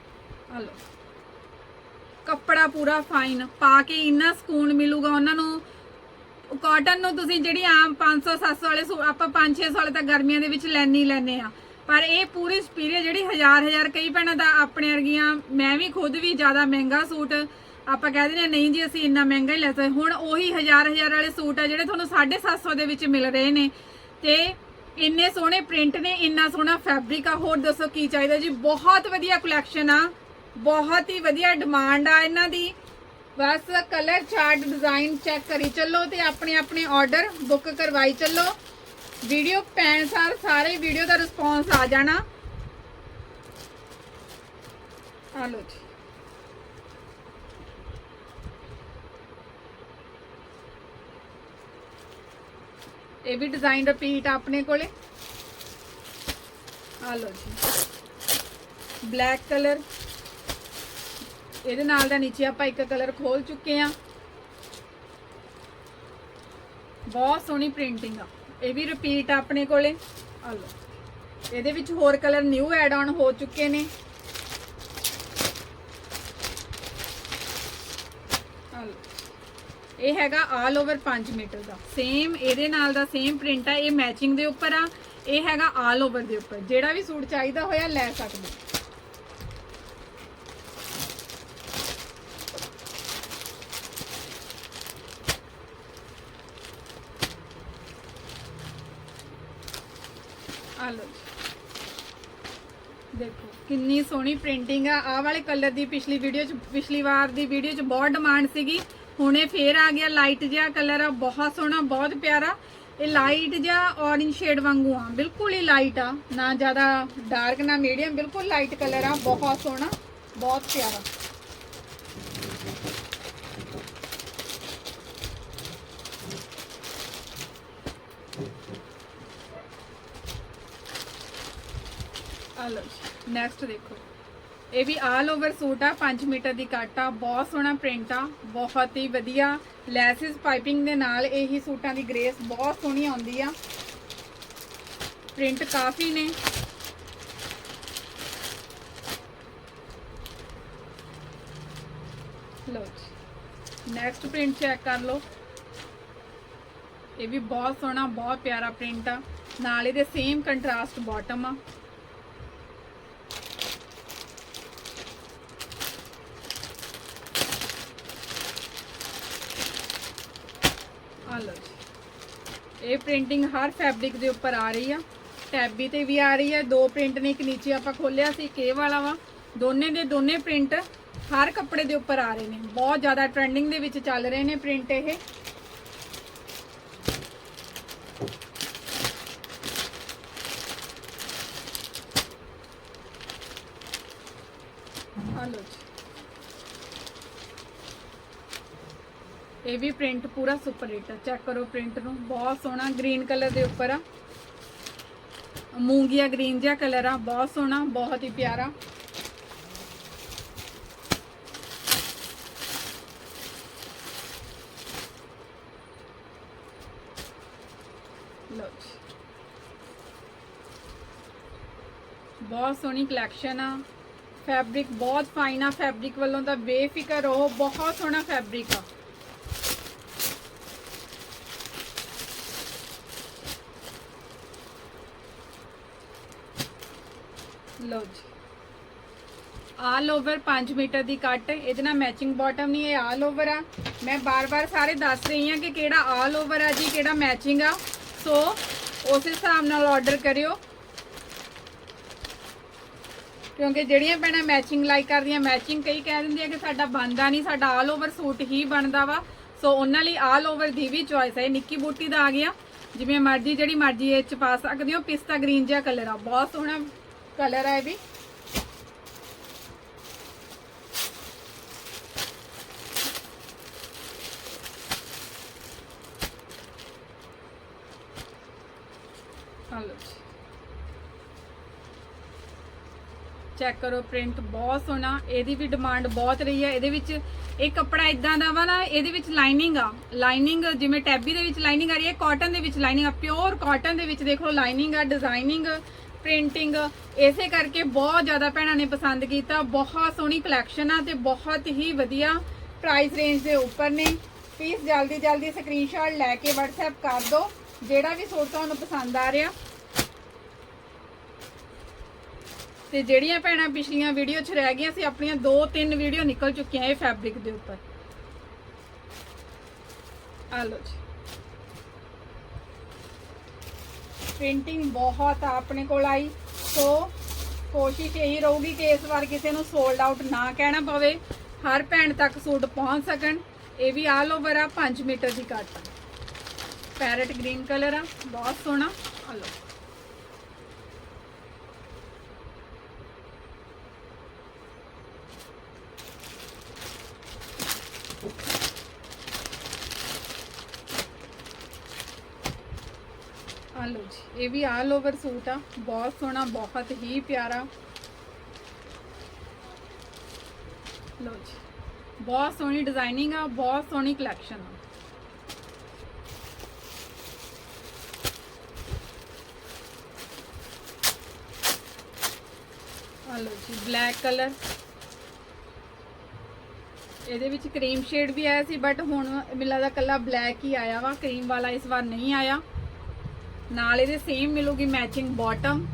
ਆ ਲਓ। ਕੱਪੜਾ ਪੂਰਾ ਫਾਈਨ ਪਾ ਕੇ ਇੰਨਾ ਸਕੂਨ ਮਿਲੂਗਾ ਉਹਨਾਂ ਨੂੰ। ਕਾਟਨ ਨੂੰ ਤੁਸੀਂ ਜਿਹੜੀ ਆਮ 500 700 ਵਾਲੇ ਸੂ- ਆਪਾਂ 5-600 ਵਾਲੇ ਤਾਂ ਗਰਮੀਆਂ ਦੇ ਵਿੱਚ ਲੈਣੀ ਹੀ ਲੈਨੇ ਆ ਪਰ ਇਹ ਪੂਰੀ ਸਪੀਰੀਅਰ ਜਿਹੜੀ ਹਜ਼ਾਰ ਹਜ਼ਾਰ ਕਈ ਭੈਣਾਂ ਦਾ ਆਪਣੇ ਵਰਗੀਆਂ ਮੈਂ ਵੀ ਖੁਦ ਵੀ ਜ਼ਿਆਦਾ ਮਹਿੰਗਾ ਸੂਟ ਆਪਾਂ ਕਹਿ ਦਿੰਦੇ ਹਾਂ, ਨਹੀਂ ਜੀ ਅਸੀਂ ਇੰਨਾ ਮਹਿੰਗਾ ਹੀ ਲੈ ਸਕਦੇ। ਹੁਣ ਉਹੀ ਹਜ਼ਾਰ ਹਜ਼ਾਰ ਵਾਲੇ ਸੂਟ ਆ ਜਿਹੜੇ ਤੁਹਾਨੂੰ 750 ਦੇ ਵਿੱਚ ਮਿਲ ਰਹੇ ਨੇ। ਤੇ ਇੰਨੇ ਸੋਹਣੇ ਪ੍ਰਿੰਟ ਨੇ ਇੰਨਾ ਸੋਹਣਾ ਫੈਬਰਿਕ ਆ। ਹੋਰ ਦੱਸੋ ਕੀ ਚਾਹੀਦਾ ਜੀ? ਬਹੁਤ ਵਧੀਆ ਕਲੈਕਸ਼ਨ ਆ। ਬਹੁਤ ਹੀ ਵਧੀਆ ਡਿਮਾਂਡ ਆ ਇਹਨਾਂ ਦੀ। ਬਸ ਕਲਰ ਚਾਰਟ ਡਿਜ਼ਾਈਨ ਚੈੱਕ ਕਰੀ ਚੱਲੋ ਤੇ ਆਪਣੇ ਆਪਣੇ ਆਰਡਰ ਬੁੱਕ ਕਰਵਾਈ ਚੱਲੋ। ਵੀਡੀਓ ਪੈਣ ਸਾਰ ਸਾਰੇ ਵੀਡੀਓ ਦਾ ਰਿਸਪੌਂਸ ਆ ਜਾਣਾ। ਆ ਲਓ ਜੀ। ਇਹ ਵੀ ਡਿਜ਼ਾਈਨ ਰਿਪੀਟ ਆਪਣੇ ਕੋਲੇ। ਆ ਲਓ ਜੀ। ਬਲੈਕ ਕਲਰ ਇਹਦੇ ਨਾਲ ਦਾ ਨੀਚੇ ਆਪਾਂ ਇੱਕ ਕਲਰ ਖੋਲ ਚੁੱਕੇ ਆ ਬਹੁਤ ਸੋਹਣੀ ਪ੍ਰਿੰਟਿੰਗ ਆ। ਇਹ ਵੀ ਰਿਪੀਟ ਆ ਆਪਣੇ ਕੋਲੇ। ਆ ਲਓ। ਇਹਦੇ ਵਿੱਚ ਹੋਰ ਕਲਰ ਨਿਊ ਐਡ ਆਨ ਹੋ ਚੁੱਕੇ ਨੇ। ਇਹ ਹੈਗਾ ਆਲ ਓਵਰ 5 ਮੀਟਰ ਦਾ। ਸੇਮ ਇਹਦੇ ਨਾਲ ਦਾ ਸੇਮ ਪ੍ਰਿੰਟ ਆ। ਇਹ ਮੈਚਿੰਗ ਦੇ ਉੱਪਰ ਆ। ਇਹ ਹੈਗਾ ਆਲ ਓਵਰ ਦੇ ਉੱਪਰ। ਜਿਹੜਾ ਵੀ ਸੂਟ ਚਾਹੀਦਾ ਹੋਇਆ ਲੈ ਸਕਦੇ ਹੋ। ਆ ਲਓ ਜੀ। ਦੇਖੋ ਕਿੰਨੀ ਸੋਹਣੀ ਪ੍ਰਿੰਟਿੰਗ ਆ। ਆਹ ਵਾਲੇ ਕਲਰ ਦੀ ਪਿਛਲੀ ਵੀਡੀਓ ਚ ਪਿਛਲੀ ਵਾਰ ਦੀ ਵੀਡੀਓ ਚ ਬਹੁਤ ਡਿਮਾਂਡ ਸੀਗੀ। ਹੁਣ ਇਹ ਫੇਰ ਆ ਗਿਆ। ਲਾਈਟ ਜਿਹਾ ਕਲਰ ਆ। ਬਹੁਤ ਸੋਹਣਾ, ਬਹੁਤ ਪਿਆਰਾ। ਇਹ ਲਾਈਟ ਜਿਹਾ ਔਰੇਂਜ ਸ਼ੇਡ ਵਾਂਗੂ ਆ। ਬਿਲਕੁਲ ਹੀ ਲਾਈਟ ਆ। ਨਾ ਜ਼ਿਆਦਾ ਡਾਰਕ ਨਾ ਮੀਡੀਅਮ ਬਿਲਕੁਲ ਲਾਈਟ ਕਲਰ ਆ। ਬਹੁਤ ਸੋਹਣਾ, ਬਹੁਤ ਪਿਆਰਾ। ਆ ਲਓ ਨੈਕਸਟ ਦੇਖੋ। ਇਹ ਵੀ ਆਲ ਓਵਰ ਸੂਟ ਆ 5 ਮੀਟਰ ਦੀ ਕੱਟ ਆ, ਬਹੁਤ ਸੋਹਣਾ ਪ੍ਰਿੰਟ ਆ, ਬਹੁਤ ਹੀ ਵਧੀਆ। ਲੈਸਿਸ ਪਾਈਪਿੰਗ ਦੇ ਨਾਲ ਇਹੀ ਸੂਟਾਂ ਦੀ ਗ੍ਰੇਸ ਬਹੁਤ ਸੋਹਣੀ ਆਉਂਦੀ ਆ। ਪ੍ਰਿੰਟ ਕਾਫੀ ਨੇ। ਲਓ ਜੀ। ਨੈਕਸਟ ਪ੍ਰਿੰਟ ਚੈੱਕ ਕਰ ਲਓ। ਇਹ ਵੀ ਬਹੁਤ ਸੋਹਣਾ, ਬਹੁਤ ਪਿਆਰਾ ਪ੍ਰਿੰਟ ਆ। ਨਾਲ ਇਹਦੇ ਸੇਮ ਕੰਟਰਾਸਟ ਬਾਟਮ ਆ ਲਓ ਜੀ ਇਹ ਪ੍ਰਿੰਟਿੰਗ ਹਰ ਫੈਬਰਿਕ ਦੇ ਉੱਪਰ ਆ ਰਹੀ ਆ। ਟੈਬੀ ਤੇ ਵੀ ਆ ਰਹੀ ਹੈ ਦੋ ਪ੍ਰਿੰਟ ਨੇ ਇੱਕ ਨੀਚੇ ਆਪਾਂ ਖੋਲਿਆ ਸੀ ਕੇ ਵਾਲਾ ਵਾ। ਦੋਨੇ ਦੇ ਦੋਨੇ ਪ੍ਰਿੰਟ ਹਰ ਕੱਪੜੇ ਦੇ ਉੱਪਰ ਆ ਰਹੇ ਨੇ। ਬਹੁਤ ਜ਼ਿਆਦਾ ਟ੍ਰੈਂਡਿੰਗ ਦੇ ਵਿੱਚ ਚੱਲ ਰਹੇ ਨੇ ਪ੍ਰਿੰਟ ਇਹ ਆ ਲਓ ਜੀ ਇਹ ਵੀ ਪ੍ਰਿੰਟ ਪੂਰਾ ਸੁਪਰ ਹਿੱਟ ਆ। ਚੈੱਕ ਕਰੋ ਪ੍ਰਿੰਟ ਨੂੰ, ਬਹੁਤ ਸੋਹਣਾ ਗ੍ਰੀਨ ਕਲਰ ਦੇ ਉੱਪਰ ਆ। ਮੂੰਗੀਆ ਗ੍ਰੀਨ ਜਿਹਾ ਕਲਰ ਆ, ਬਹੁਤ ਸੋਹਣਾ, ਬਹੁਤ ਹੀ ਪਿਆਰਾ। ਲਓ ਬਹੁਤ ਸੋਹਣੀ ਕਲੈਕਸ਼ਨ ਆ। ਫੈਬਰਿਕ ਬਹੁਤ ਫਾਈਨ ਆ। ਫੈਬਰਿਕ ਵੱਲੋਂ ਤਾਂ ਬੇਫਿਕਰ ਰਹੋ, ਬਹੁਤ ਸੋਹਣਾ ਫੈਬਰਿਕ ਆ। ਲਓ ਜੀ। ਆਲ ਓਵਰ 5 ਮੀਟਰ ਦੀ ਕੱਟ। ਇਹਦੇ ਨਾਲ ਮੈਚਿੰਗ ਬਾਟਮ ਨਹੀਂ, ਇਹ ਆਲ ਓਵਰ ਆ। ਮੈਂ ਬਾਰ-ਬਾਰ ਸਾਰੇ ਦੱਸ ਰਹੀ ਹਾਂ ਕਿ ਕਿਹੜਾ ਆਲ ਓਵਰ ਆ ਜੀ, ਕਿਹੜਾ ਮੈਚਿੰਗ ਆ। ਸੋ ਉਸ ਹਿਸਾਬ ਨਾਲ ਆਰਡਰ ਕਰਿਓ। ਕਿਉਂਕਿ ਜਿਹੜੀਆਂ ਭੈਣਾਂ ਮੈਚਿੰਗ ਲਾਈਕ ਕਰਦੀਆਂ ਮੈਚਿੰਗ ਕਈ ਕਹਿ ਦਿੰਦੀਆਂ ਕਿ ਸਾਡਾ ਬਣਦਾ ਨਹੀਂ, ਸਾਡਾ ਆਲ ਓਵਰ ਸੂਟ ਹੀ ਬਣਦਾ ਵਾ। ਸੋ ਉਹਨਾਂ ਲਈ ਆਲ ਓਵਰ ਦੀ ਵੀ ਚੋਇਸ ਹੈ ਇਹ ਨਿੱਕੀ ਬੂਟੀ ਦਾ ਆ ਗਿਆ। ਜਿਵੇਂ ਮਰਜ਼ੀ, ਜਿਹੜੀ ਮਰਜ਼ੀ ਇਹ ਚ ਪਾ ਸਕਦੇ ਹੋ। ਪਿਸਤਾ ਗ੍ਰੀਨ ਜਿਹਾ ਕਲਰ ਆ। ਬਹੁਤ ਸੋਹਣਾ ਕਲਰ ਆ ਇਹ ਚੈੱਕ ਕਰੋ, ਪ੍ਰਿੰਟ ਬਹੁਤ ਸੋਹਣਾ। ਇਹਦੀ ਵੀ ਡਿਮਾਂਡ ਬਹੁਤ ਰਹੀ ਹੈ। ਇਹਦੇ ਵਿੱਚ ਇਹ ਕੱਪੜਾ ਇਦਾਂ ਦਾ ਵਾ ਨਾ, ਇਹਦੇ ਵਿੱਚ ਲਾਈਨਿੰਗ ਆ। ਲਾਈਨਿੰਗ ਜਿਵੇਂ ਟੈਬੀ ਦੇ ਵਿੱਚ ਲਾਈਨਿੰਗ ਆ ਰਹੀ ਹੈ ਕਾਟਨ ਦੇ ਵਿੱਚ ਲਾਈਨਿੰਗ ਆ। ਪਿਓਰ ਕਾਟਨ ਦੇ ਵਿੱਚ ਦੇਖੋ, ਲਾਈਨਿੰਗ ਆ ਡਿਜ਼ਾਈਨਿੰਗ ਪ੍ਰਿੰਟਿੰਗ ਇਸੇ ਕਰਕੇ ਬਹੁਤ ਜ਼ਿਆਦਾ ਭੈਣਾਂ ਨੇ ਪਸੰਦ ਕੀਤਾ। ਬਹੁਤ ਸੋਹਣੀ ਕਲੈਕਸ਼ਨ ਆ ਤੇ ਬਹੁਤ ਹੀ ਵਧੀਆ ਪ੍ਰਾਈਸ ਰੇਂਜ ਦੇ ਉੱਪਰ ਨੇ। ਪਲੀਜ਼ ਜਲਦੀ ਜਲਦੀ ਸਕਰੀਨਸ਼ਾਟ ਲੈ ਕੇ WhatsApp ਕਰ ਦਿਓ, ਜਿਹੜਾ ਵੀ ਸੂਟ ਤੁਹਾਨੂੰ ਪਸੰਦ ਆ ਰਿਹਾ। ਤੇ ਜਿਹੜੀਆਂ ਭੈਣਾਂ ਪਿਛਲੀਆਂ ਵੀਡੀਓ 'ਚ ਰਹਿ ਗਈਆਂ ਸੀ, ਆਪਣੀਆਂ ਦੋ ਤਿੰਨ ਵੀਡੀਓ ਨਿਕਲ ਚੁੱਕੀਆਂ ਇਹ ਫੈਬਰਿਕ ਦੇ ਉੱਪਰ। ਆ ਲਓ ਜੀ। ਪ੍ਰਿੰਟਿੰਗ ਬਹੁਤ ਆ ਆਪਣੇ ਕੋਲ ਆਈ। ਸੋ ਕੋਸ਼ਿਸ਼ ਇਹੀ ਰਹੂਗੀ ਕਿ ਇਸ ਵਾਰ ਕਿਸੇ ਨੂੰ ਸੋਲਡ ਆਊਟ ਨਾ ਕਹਿਣਾ ਪਵੇ, ਹਰ ਭੈਣ ਤੱਕ ਸੂਟ ਪਹੁੰਚ ਸਕਣ। ਇਹ ਵੀ ਆਲ ਓਵਰ ਆ 5 ਮੀਟਰ ਦੀ ਕੱਟ ਪੈਰਟ ਗ੍ਰੀਨ ਕਲਰ ਆ, ਬਹੁਤ ਸੋਹਣਾ। ਆ ਲਓ। ਆ ਲਓ ਜੀ, ਇਹ ਵੀ ਆਲ ਓਵਰ ਸੂਟ ਆ, ਬਹੁਤ ਸੋਹਣਾ, ਬਹੁਤ ਹੀ ਪਿਆਰਾ। ਲਓ ਜੀ, ਬਹੁਤ ਸੋਹਣੀ ਡਿਜ਼ਾਈਨਿੰਗ ਆ, ਬਹੁਤ ਸੋਹਣੀ ਕਲੈਕਸ਼ਨ ਆ। ਆ ਲਓ ਜੀ ਬਲੈਕ ਕਲਰ ਇਹਦੇ ਵਿੱਚ ਕਰੀਮ ਸ਼ੇਡ ਵੀ ਆਇਆ ਸੀ ਬਟ ਹੁਣ ਮਿਲਾ ਦਾ ਕੱਲਾ ਬਲੈਕ ਹੀ ਆਇਆ ਵਾ ਕਰੀਮ ਵਾਲਾ ਇਸ ਵਾਰ ਨਹੀਂ ਆਇਆ। ਨਾਲ ਇਹਦੇ ਸੇਮ ਮਿਲੂਗੀ ਮੈਚਿੰਗ ਬਾਟਮ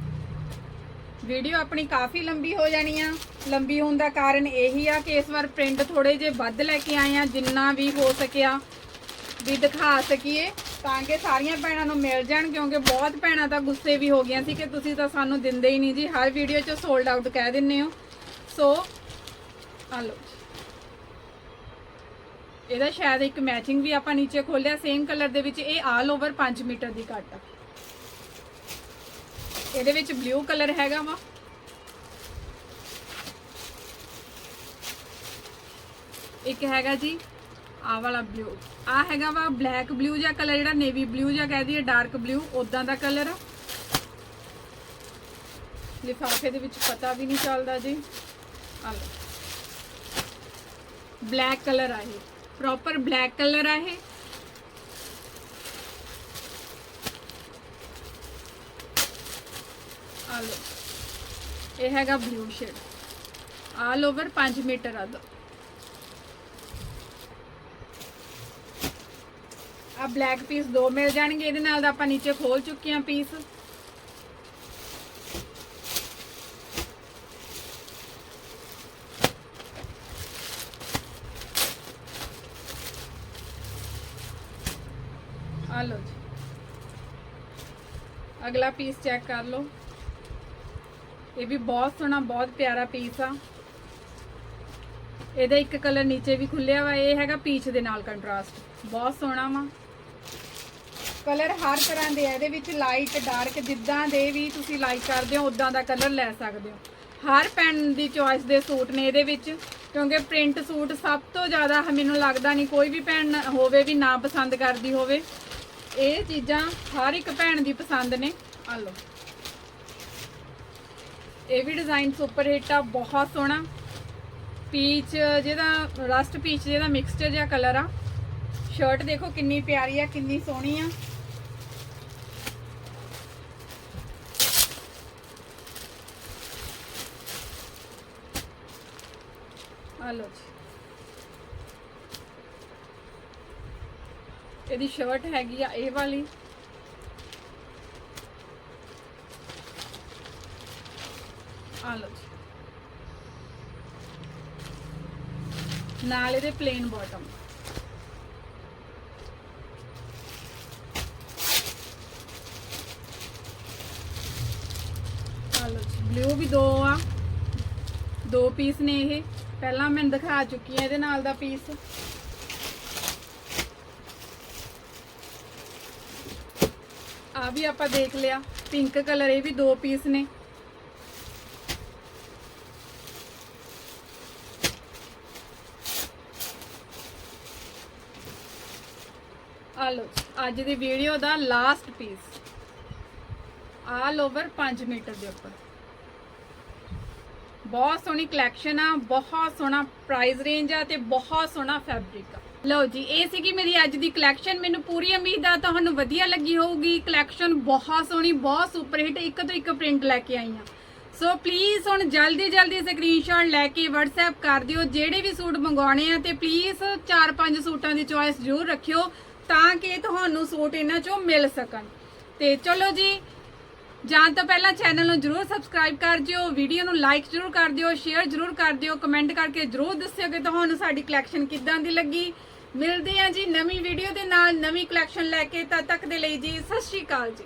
ਵੀਡੀਓ ਆਪਣੀ ਕਾਫੀ ਲੰਬੀ ਹੋ ਜਾਣੀ ਆ। ਲੰਬੀ ਹੋਣ ਦਾ ਕਾਰਨ ਇਹੀ ਆ ਕਿ ਇਸ ਵਾਰ ਪ੍ਰਿੰਟ ਥੋੜੇ ਜੇ ਵੱਧ ਲੈ ਕੇ ਆਏ ਆ, ਜਿੰਨਾ ਵੀ ਹੋ ਸਕਿਆ ਵੀ ਦਿਖਾ ਸਕੀਏ, ਤਾਂ ਕਿ ਸਾਰੀਆਂ ਭੈਣਾਂ ਨੂੰ ਮਿਲ ਜਾਣ, ਕਿਉਂਕਿ ਬਹੁਤ ਭੈਣਾਂ ਤਾਂ ਗੁੱਸੇ ਵੀ ਹੋ ਗਈਆਂ ਸੀ ਕਿ ਤੁਸੀਂ ਤਾਂ ਸਾਨੂੰ ਦਿੰਦੇ ਹੀ ਨਹੀਂ ਜੀ। ਹਰ ਵੀਡੀਓ 'ਚ ਸੋਲਡ ਆਊਟ ਕਹਿ ਦਿੰਨੇ ਹੋ। ਸੋ ਆ ਲਓ ਇਹਦਾ ਸ਼ਾਇਦ ਇੱਕ ਮੈਚਿੰਗ ਵੀ ਆਪਾਂ ਨੀਚੇ ਖੋਲਿਆ ਸੇਮ ਕਲਰ ਦੇ ਵਿੱਚ ਇਹ ਆਲ ਓਵਰ 5 ਮੀਟਰ ਦੀ ਕੱਟ ਆ। ਇਹਦੇ ਵਿੱਚ ਬਲੂ ਕਲਰ ਹੈਗਾ ਵਾ। ਇੱਕ ਹੈਗਾ ਜੀ, ਆਹ ਵਾਲਾ ਬਲੂ ਆ ਹੈਗਾ ਵਾ ਬਲੈਕ ਬਲੂ ਜਿਹਾ ਕਲਰ ਜਿਹੜਾ ਨੇਵੀ ਬਲੂ ਜਿਹਾ ਕਹਿ ਦਈਏ ਡਾਰਕ ਬਲੂ ਉਦਾਂ ਦਾ ਕਲਰ ਆ ਲਿਫਾਫੇ ਦੇ ਵਿੱਚ ਪਤਾ ਵੀ ਨਹੀਂ ਚੱਲਦਾ ਜੀ। ਆ ਲਓ। ਬਲੈਕ ਕਲਰ ਆ ਇਹ। ਪ੍ਰੋਪਰ ਬਲੈਕ ਕਲਰ ਆ ਇਹ। ਆ ਲਓ। ਇਹ ਹੈਗਾ blue shade all over 5 metre ਆ ਦੋ ਆ ਬਲੈਕ ਪੀਸ ਦੋ ਮਿਲ ਜਾਣਗੇ। ਇਹਦੇ ਨਾਲ ਦਾ ਆਪਾਂ ਨੀਚੇ ਖੋਲ ਚੁੱਕੇ ਆ ਪੀਸ ਆ ਲਓ ਜੀ। ਅਗਲਾ ਪੀਸ ਚੈੱਕ ਕਰ ਲਓ। ਇਹ ਵੀ ਬਹੁਤ ਸੋਹਣਾ, ਬਹੁਤ ਪਿਆਰਾ ਪੀਸ ਆ। ਇਹਦਾ ਇੱਕ ਕਲਰ ਨੀਚੇ ਵੀ ਖੁੱਲਿਆ ਵਾ, ਇਹ ਹੈਗਾ ਪੀਚ ਦੇ ਨਾਲ ਕੰਟਰਾਸਟ ਬਹੁਤ ਸੋਹਣਾ ਵਾ। ਕਲਰ ਹਰ ਤਰ੍ਹਾਂ ਦੇ ਆ, ਇਹਦੇ ਵਿੱਚ ਲਾਈਟ ਡਾਰਕ ਜਿੱਦਾਂ ਦੇ ਵੀ ਤੁਸੀਂ ਲਾਈਕ ਕਰਦੇ ਹੋ ਉਦਾਂ ਦਾ ਕਲਰ ਲੈ ਸਕਦੇ ਹੋ। ਹਰ ਪੈਨ ਦੀ ਚੋਇਸ ਦੇ ਸੂਟ ਨੇ ਇਹਦੇ ਵਿੱਚ, ਕਿਉਂਕਿ ਪ੍ਰਿੰਟ ਸੂਟ ਸਭ ਤੋਂ ਜ਼ਿਆਦਾ ਮੈਨੂੰ ਲੱਗਦਾ ਨਹੀਂ ਕੋਈ ਵੀ ਭੈਣ ਹੋਵੇ ਵੀ ਨਾ ਪਸੰਦ ਕਰਦੀ ਹੋਵੇ। ਇਹ ਚੀਜ਼ਾਂ ਹਰ ਇੱਕ ਭੈਣ ਦੀ ਪਸੰਦ ਨੇ। ਆ ਲਓ। ਇਹ ਵੀ ਡਿਜ਼ਾਈਨ ਸੁਪਰ ਹਿੱਟ ਆ, ਬਹੁਤ ਸੋਹਣਾ। ਪੀਚ ਜਿਹਦਾ ਰਸਟ ਪੀਚ ਜਿਹਦਾ ਮਿਕਸਚਰ ਜਿਹਾ ਕਲਰ ਆ। ਸ਼ਰਟ ਦੇਖੋ ਕਿੰਨੀ ਪਿਆਰੀ ਆ, ਕਿੰਨੀ ਸੋਹਣੀ ਆ। ਆ ਲਓ ਜੀ। ਇਹਦੀ ਸ਼ਰਟ ਹੈਗੀ ਆ ਇਹ ਵਾਲੀ। ਆ ਲਓ। ਜੀ ਨਾਲ ਇਹਦੇ ਪਲੇਨ ਬਾਟਮ ਆ ਲਓ ਜੀ ਬਲੂ ਵੀ ਦੋ ਆ। ਦੋ ਪੀਸ ਨੇ ਇਹ। ਪਹਿਲਾਂ ਮੈਂ ਦਿਖਾ ਚੁੱਕੀ ਆ ਇਹਦੇ ਨਾਲ ਦਾ ਪੀਸ ਆ ਵੀ ਆਪਾਂ ਦੇਖ ਲਿਆ ਪਿੰਕ ਕਲਰ ਇਹ ਵੀ ਦੋ ਪੀਸ ਨੇ। ਆ ਲਓ ਅੱਜ ਦੀ ਵੀਡੀਓ ਦਾ last piece all over 5 metre ਦੇ ਉੱਪਰ। ਬਹੁਤ ਸੋਹਣੀ ਕਲੈਕਸ਼ਨ ਆ, ਬਹੁਤ ਸੋਹਣਾ ਪ੍ਰਾਈਸ ਰੇਂਜ ਆ ਤੇ ਬਹੁਤ ਸੋਹਣਾ ਫੈਬਰਿਕ ਆ। ਲਓ ਜੀ, ਇਹ ਸੀਗੀ ਮੇਰੀ ਅੱਜ ਦੀ ਕਲੈਕਸ਼ਨ ਮੈਨੂੰ ਪੂਰੀ ਉਮੀਦ ਆ ਤੁਹਾਨੂੰ ਵਧੀਆ ਲੱਗੀ ਹੋਊਗੀ। ਕਲੈਕਸ਼ਨ ਬਹੁਤ ਸੋਹਣੀ, ਬਹੁਤ ਸੁਪਰ ਹਿੱਟ ਇੱਕ ਤੋਂ ਇੱਕ ਪ੍ਰਿੰਟ ਲੈ ਕੇ ਆਈ ਆ। ਸੋ ਪਲੀਜ਼ ਹੁਣ ਜਲਦੀ ਜਲਦੀ ਸਕਰੀਨਸ਼ਾਟ ਲੈ ਕੇ WhatsApp ਕਰ ਦਿਓ। ਜਿਹੜੇ ਵੀ ਸੂਟ ਮੰਗਵਾਉਣੇ ਆ ਤੇ ਪਲੀਜ਼ 4-5 ਸੂਟਾਂ ਦੀ ਚੋਇਸ ਜ਼ਰੂਰ ਰੱਖਿਓ। ਤਾਂ ਕਿ ਤੁਹਾਨੂੰ ਸੂਟ ਇਹਨਾਂ ਚੋਂ ਮਿਲ ਸਕਣ। ਤੇ ਚਲੋ ਜੀ, ਜਾਣ ਤੋਂ ਪਹਿਲਾਂ ਚੈਨਲ ਨੂੰ ਜਰੂਰ ਸਬਸਕ੍ਰਾਈਬ ਕਰ ਦਿਓ ਵੀਡੀਓ ਨੂੰ ਲਾਈਕ ਜਰੂਰ ਕਰ ਦਿਓ ਸ਼ੇਅਰ ਜਰੂਰ ਕਰ ਦਿਓ ਕਮੈਂਟ ਕਰਕੇ ਜਰੂਰ ਦੱਸਿਓ ਕਿ ਤੁਹਾਨੂੰ ਸਾਡੀ ਕਲੈਕਸ਼ਨ ਕਿੱਦਾਂ ਦੀ ਲੱਗੀ। ਮਿਲਦੇ ਹਾਂ ਜੀ ਨਵੀਂ ਵੀਡੀਓ ਦੇ ਨਾਲ, ਨਵੀਂ ਕਲੈਕਸ਼ਨ ਲੈ ਕੇ, ਤਦ ਤੱਕ ਦੇ ਲਈ ਜੀ, ਸਤਿ ਸ਼੍ਰੀ ਅਕਾਲ ਜੀ।